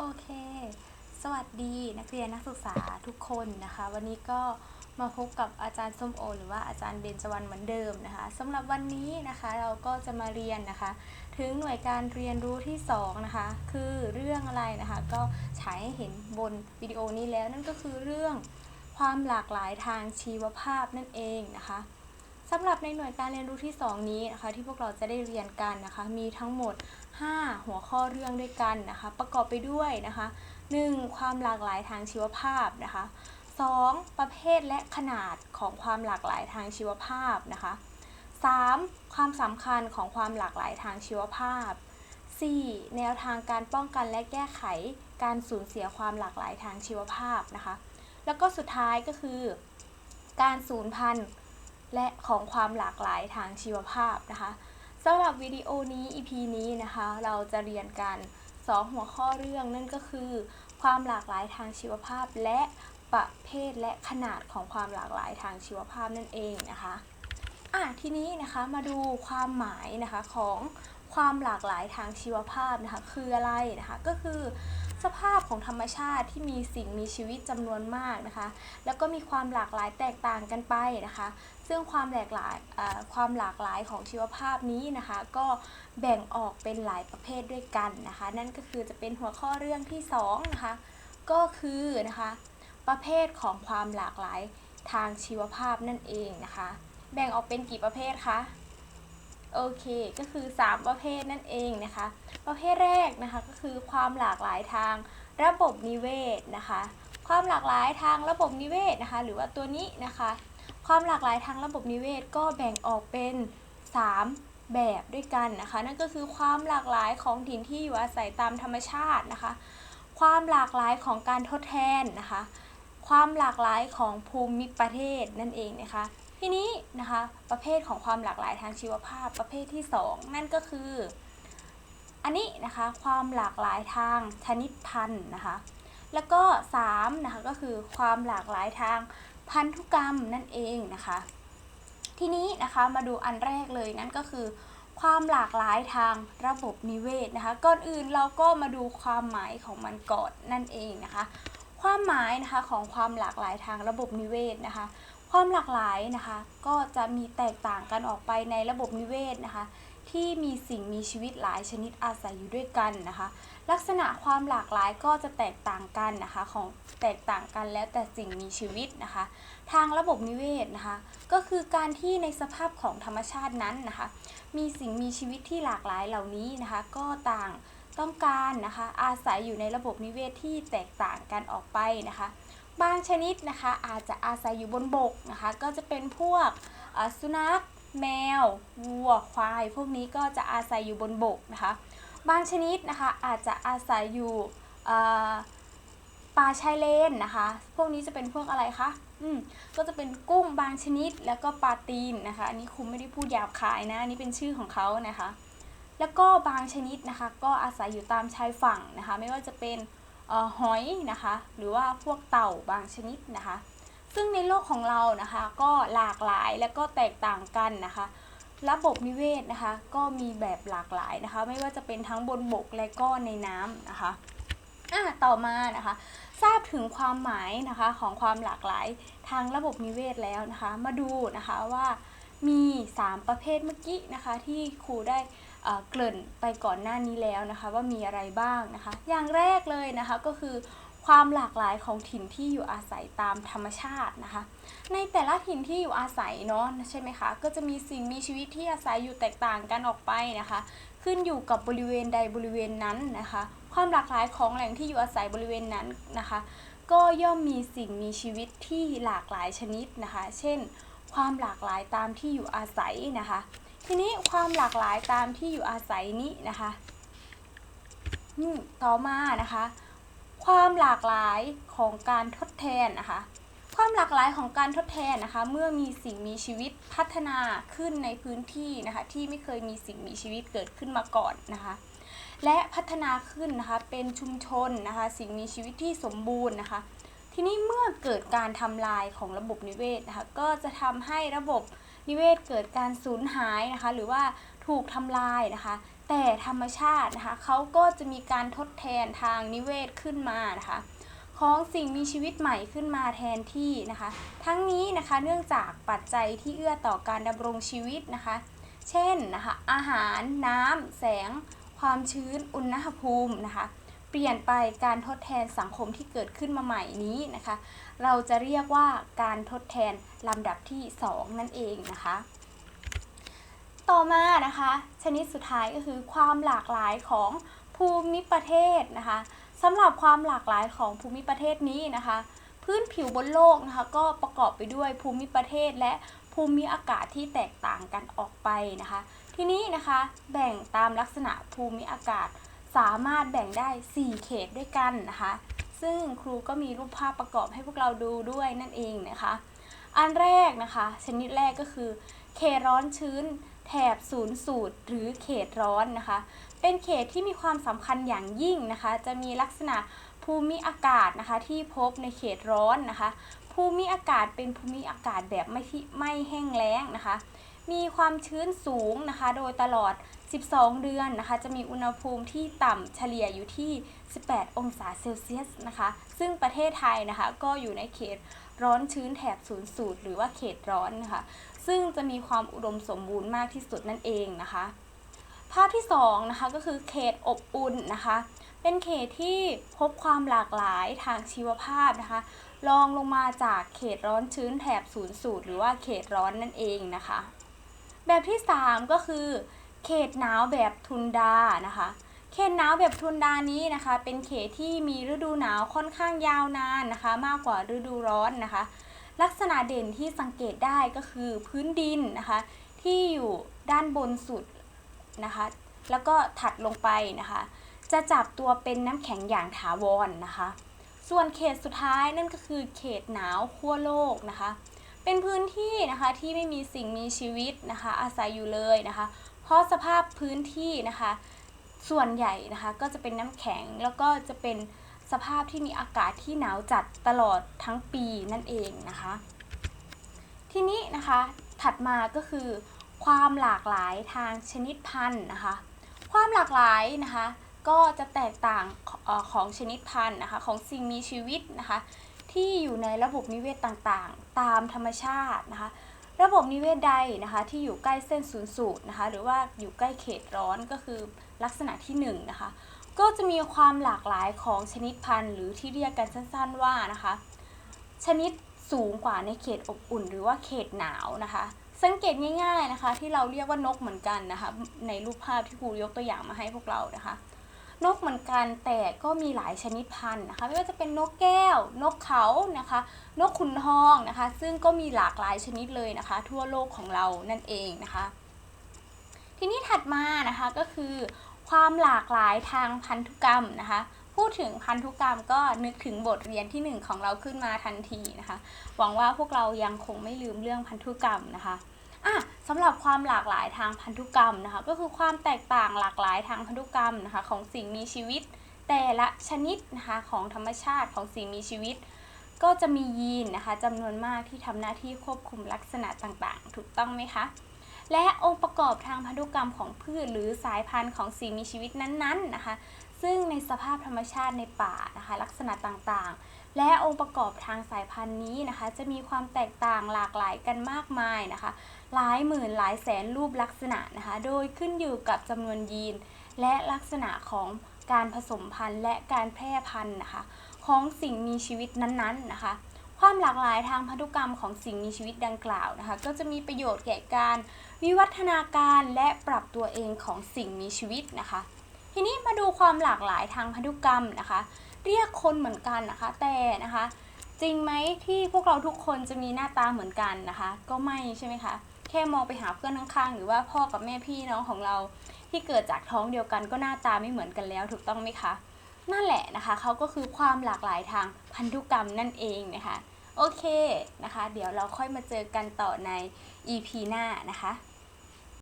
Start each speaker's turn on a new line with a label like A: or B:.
A: โอเค สวัสดีนักเรียนนักศึกษาทุกคนนะคะ วันนี้ก็มาพบกับอาจารย์ส้มโอ หรือว่าอาจารย์เบญจวรรณเหมือนเดิมนะคะสำหรับวันนี้นะคะเราก็จะมาเรียนนะคะ ถึงหน่วยการเรียนรู้ที่2นะคะคือเรื่องอะไรนะคะ ก็ฉายให้เห็นบนวิดีโอนี้แล้วนั่นก็คือเรื่องความหลากหลายทางชีวภาพนั่นเองนะคะสำหรับในหน่วยการเรียนรู้ที่ 2 นี้นะคะที่พวกเราจะได้เรียนกันนะคะ มีทั้งหมด 5 หัวข้อเรื่องด้วยกันนะคะ ประกอบไปด้วยนะคะ 1. ความหลากหลายทางชีวภาพนะคะ 2. ประเภทและขนาดของความหลากหลายทางชีวภาพนะคะ 3. ความสำคัญของความหลากหลายทางชีวภาพ 4. แนวทางการป้องกันและแก้ไขการสูญเสียความหลากหลายทางชีวภาพนะคะ แล้วก็สุดท้ายก็คือ การสูญพันธุ์และของความหลากหลายทางชีวภาพนะคะำหรับวิดีโอนี้ EP นี้นะคะ เราจะเรียนกัน 2 หัวข้อเรื่องนั่นก็คือ ความหลากหลายทางชีวภาพ และประเภทและขนาดของความหลากหลายทางชีวภาพนั่นเองนะคะอะทีนี้นะคะมาดูความหมายนะคะของ ความหลากหลายทางชีวภาพนะคะคืออะไรนะคะก็คือสภาพของธรรมชาติที่มีสิ่งมีชีวิตจำนวนมากนะคะ แล้วก็มีความหลากหลายแตกต่างกันไปนะคะ ซึ่งความหลากหลายความหลากหลายของชีวภาพนี้นะคะ ก็แบ่งออกเป็นหลายประเภทด้วยกันนะคะ นั่นก็คือจะเป็นหัวข้อเรื่องที่2นะคะก็คือนะคะประเภทของความหลากหลายทางชีวภาพนั่นเองนะคะ แบ่งออกเป็นกี่ประเภทคะ โอเค ก็คือ 3 ประเภทนั่นเองนะคะ ประเภทแรกนะคะก็คือความหลากหลายทางระบบนิเวศนะคะ ความหลากหลายทางระบบนิเวศนะคะ หรือว่าตัวนี้นะคะ ความหลากหลายทางระบบนิเวศก็แบ่งออกเป็น 3 แบบด้วยกันนะคะ นั่นก็คือความหลากหลายของถิ่นที่อยู่อาศัยตามธรรมชาตินะคะ ความหลากหลายของการทดแทนนะคะ ความหลากหลายของภูมิประเทศนั่นเองนะคะ ทีนี้นะคะประเภทของความหลากหลายทางชีวภาพประเภทที่ 2 นั่นก็คือ อันนี้นะคะความหลากหลายทางชนิดพันธุ์นะคะแล้วก็3นะคะก็คือความหลากหลายทางพันธุกรรมนั่นเองนะคะ ทีนี้นะคะมาดูอันแรกเลยนั่นก็คือ ความหลากหลายทางระบบนิเวศนะคะก่อนอื่นเราก็มาดูความหมายของมันก่อนนั่นเองนะคะ ความหมายนะคะของความหลากหลายทางระบบนิเวศนะคะ ความหลากหลายนะคะ ก็จะมีแตกต่างกันออกไปในระบบนิเวศนะคะ ที่มีสิ่งมีชีวิตหลายชนิดอาศัยอยู่ด้วยกันนะคะ ลักษณะความหลากหลายก็จะแตกต่างกันนะคะของแตกต่างกันแล้วแต่สิ่งมีชีวิตนะคะ ทางระบบนิเวศนะคะ ก็คือการที่ในสภาพของธรรมชาตินั้นนะคะ มีสิ่งมีชีวิตที่หลากหลายเหล่านี้นะคะ ก็ต่าง ต้องการนะคะ อาศัยอยู่ในระบบนิเวศที่แตกต่างกันออกไปนะคะ บางชนิดนะคะอาจจะอาศัยอยู่บนบกนะคะ ก็จะเป็นพวกสุนัขแมววัวควาย พวกนี้ก็จะอาศัยอยู่บนบกนะคะ บางชนิดนะคะอาจจะอาศัยอยู่ป่าชายเลนนะคะ พวกนี้จะเป็นพวกอะไรคะอืมก็จะเป็นกุ้งบางชนิดแล้วก็ปลาตีนนะคะ อันนี้ครูไม่ได้พูดหยาบคายนะ อันนี้เป็นชื่อของเขานะคะ แล้วก็บางชนิดนะคะ ก็อาศัยอยู่ตามชายฝั่งนะคะ ไม่ว่าจะเป็นออหอยนะคะ หรือว่าพวกเต่าบางชนิดนะคะ ซึ่งในโลกของเรานะคะก็หลากหลายและก็แตกต่างกันนะคะ ระบบนิเวศนะคะ ก็มีแบบหลากหลายนะคะ ไม่ว่าจะเป็นทั้งบนบกและก็ในน้ำนะคะอะต่อมานะคะ ทราบถึงความหมายนะคะของความหลากหลายทางระบบนิเวศแล้วนะคะ มาดูนะคะว่า มี 3 ประเภทเมื่อกี้นะคะ ที่ครูได้เอ่อเกริ่นไปก่อนหน้านี้แล้วนะคะ ว่ามีอะไรบ้างนะคะ อย่างแรกเลยนะคะก็คือความหลากหลายของถิ่นที่อยู่อาศัยตามธรรมชาตินะคะ ในแต่ละถิ่นที่อยู่อาศัยเนาะใช่ไหมคะ ก็จะมีสิ่งมีชีวิตที่อาศัยอยู่แตกต่างกันออกไปนะคะ ขึ้นอยู่กับบริเวณใดบริเวณนั้นนะคะ ความหลากหลายของแหล่งที่อยู่อาศัยบริเวณนั้นนะคะ ก็ย่อมมีสิ่งมีชีวิตที่หลากหลายชนิดนะคะ เช่น ความหลากหลายตามที่อยู่อาศัยนะคะ ทีนี้ความหลากหลายตามที่อยู่อาศัยนี้นะคะต่อมานะคะ ความหลากหลายของการทดแทนนะคะ ความหลากหลายของการทดแทนนะคะ เมื่อมีสิ่งมีชีวิตพัฒนาขึ้นในพื้นที่นะคะ ที่ไม่เคยมีสิ่งมีชีวิตเกิดขึ้นมาก่อนนะคะ และพัฒนาขึ้นนะคะเป็นชุมชนนะคะ สิ่งมีชีวิตที่สมบูรณ์นะคะ ทีนี้เมื่อเกิดการทำลายของระบบนิเวศนะคะก็จะทำให้ระบบนิเวศเกิดการสูญหายนะคะหรือว่าถูกทำลายนะคะ แต่ธรรมชาตินะคะเขาก็จะมีการทดแทนทางนิเวศขึ้นมานะคะของสิ่งมีชีวิตใหม่ขึ้นมาแทนที่นะคะ ทั้งนี้นะคะเนื่องจากปัจจัยที่เอื้อต่อการดำรงชีวิตนะคะ เช่นนะคะอาหารน้ำแสง ความชื้นอุณหภูมินะคะ เปลี่ยนไปการทดแทนสังคมที่เกิดขึ้นมาใหม่นี้นะคะ เราจะเรียกว่าการทดแทนลำดับที่ 2 นั่นเองนะคะ ต่อมานะคะ ชนิดสุดท้ายก็คือความหลากหลายของภูมิประเทศนะคะสำหรับความหลากหลายของภูมิประเทศนี้นะคะ พื้นผิวบนโลกนะคะ ก็ประกอบไปด้วยภูมิประเทศและภูมิอากาศที่แตกต่างกันออกไปนะคะ ทีนี้นะคะแบ่งตามลักษณะภูมิอากาศ สามารถแบ่งได้ 4 เขตด้วยกันนะคะ ซึ่งครูก็มีรูปภาพประกอบให้พวกเราดูด้วยนั่นเองนะคะ อันแรกนะคะ ชนิดแรกก็คือ เขตร้อนชื้น แถบศูนย์สูตร หรือเขตร้อนนะคะ เป็นเขตที่มีความสำคัญอย่างยิ่งนะคะ จะมีลักษณะภูมิอากาศนะคะที่พบในเขตร้อนนะคะ ภูมิอากาศเป็นภูมิอากาศแบบไม่ที่ไม่แห้งแล้งนะคะ มีความชื้นสูงนะคะ โดยตลอด 12 เดือนนะคะ จะมีอุณหภูมิที่ต่ำเฉลี่ยอยู่ที่ 18 องศาเซลเซียสนะคะ ซึ่งประเทศไทยนะคะ ก็อยู่ในเขตร้อนชื้นแถบศูนย์สูตรหรือว่าเขตร้อนนะคะ ซึ่งจะมีความอุดมสมบูรณ์มากที่สุดนั่นเองนะคะ ภาพที่2นะคะก็คือเขตอบอุ่นนะคะ เป็นเขตที่พบความหลากหลายทางชีวภาพนะคะรองลงมาจากเขตร้อนชื้นแถบศูนย์สูตรหรือว่าเขตร้อนนั่นเองนะคะ แบบที่ 3 ก็คือ เขตหนาวแบบทุนดานะคะ เขตหนาวแบบทุนดานี้นะคะ เป็นเขตที่มีฤดูหนาวค่อนข้างยาวนานนะคะ มากกว่าฤดูร้อนนะคะ ลักษณะเด่นที่สังเกตได้ก็คือพื้นดินนะคะ ที่อยู่ด้านบนสุดนะคะ แล้วก็ถัดลงไปนะคะ จะจับตัวเป็นน้ำแข็งอย่างถาวรนะคะ ส่วนเขตสุดท้ายนั่นก็คือเขตหนาวขั้วโลกนะคะ เป็นพื้นที่นะคะที่ไม่มีสิ่งมีชีวิตนะคะอาศัยอยู่เลยนะคะ เพราะสภาพพื้นที่นะคะ ส่วนใหญ่นะคะก็จะเป็นน้ำแข็งแล้วก็จะเป็นสภาพที่มีอากาศที่หนาวจัดตลอดทั้งปีนั่นเองนะคะ ทีนี้นะคะถัดมาก็คือความหลากหลายทางชนิดพันธุ์นะคะ ความหลากหลายนะคะก็จะแตกต่างของชนิดพันธุ์นะคะของสิ่งมีชีวิตนะคะ ที่อยู่ในระบบนิเวศต่างๆ ตามธรรมชาตินะคะ ระบบนิเวศใดนะคะที่อยู่ใกล้เส้นศูนย์สูตรนะคะ หรือว่าอยู่ใกล้เขตร้อนก็คือลักษณะที่1นงนะคะ ก็จะมีความหลากหลายของชนิดพันธุ์ หรือที่เรียกกันสั้นๆว่านะคะ ชนิดสูงกว่าในเขตอบอุ่น หรือว่าเขตหนาวนะคะ สังเกตง่าย ๆนะคะ ที่เราเรียกว่านกเหมือนกันนะคะ ในรูปภาพที่ครูยกตัวอย่างมาให้พวกเรานะคะ นกเหมือนกันแต่ก็มีหลายชนิดพันธุ์นะคะไม่ว่าจะเป็นนกแก้ว นกเขานะคะ นกขุนทองนะคะ ซึ่งก็มีหลากหลายชนิดเลยนะคะ ทั่วโลกของเรานั่นเองนะคะ ทีนี้ถัดมานะคะก็คือความหลากหลายทางพันธุกรรมนะคะพูดถึงพันธุกรรมก็นึกถึงบทเรียนที่หนึ่งของเราขึ้นมาทันทีนะคะ หวังว่าพวกเรายังคงไม่ลืมเรื่องพันธุกรรมนะคะ อะสำหรับความหลากหลายทางพันธุกรรมนะคะ ก็คือความแตกต่างหลากหลายทางพันธุกรรมนะคะ ของสิ่งมีชีวิต แต่ละชนิดนะคะของธรรมชาติของสิ่งมีชีวิต ก็จะมียีนนะคะจำนวนมากที่ทำหน้าที่ควบคุมลักษณะต่างๆ ถูกต้องไหมคะและองค์ประกอบทางพันธุกรรมของพืชหรือสายพันธุ์ของสิ่งมีชีวิตนั้นๆนะคะ ซึ่งในสภาพธรรมชาติในป่านะคะ ลักษณะต่างๆ และองค์ประกอบทางสายพันธุ์นี้นะคะ จะมีความแตกต่างหลากหลายกันมากมายนะคะ หลายหมื่นหลายแสนรูปลักษณะนะคะ โดยขึ้นอยู่กับจำนวนยีน และลักษณะของการผสมพันธุ์และการแพร่พันธุ์นะคะ ของสิ่งมีชีวิตนั้นๆนะคะความหลากหลายทางพันธุกรรมของสิ่งมีชีวิตดังกล่าวนะคะ ก็จะมีประโยชน์แก่การวิวัฒนาการและปรับตัวเองของสิ่งมีชีวิตนะคะ ทีนี้มาดูความหลากหลายทางพันธุกรรมนะคะ เรียกคนเหมือนกันนะคะ แต่นะคะ จริงไหมที่พวกเราทุกคนจะมีหน้าตาเหมือนกันนะคะ ก็ไม่ใช่ไหมคะแค่มองไปหาเพื่อนข้างๆ หรือว่าพ่อกับแม่พี่น้องของเรา ที่เกิดจากท้องเดียวกันก็หน้าตาไม่เหมือนกันแล้วถูกต้องไหมคะนั่นแหละนะคะเขาก็คือความหลากหลายทางพันธุกรรมนั่นเองนะคะ โอเคนะคะ เดี๋ยวเราค่อยมาเจอกันต่อใน EP หน้านะคะ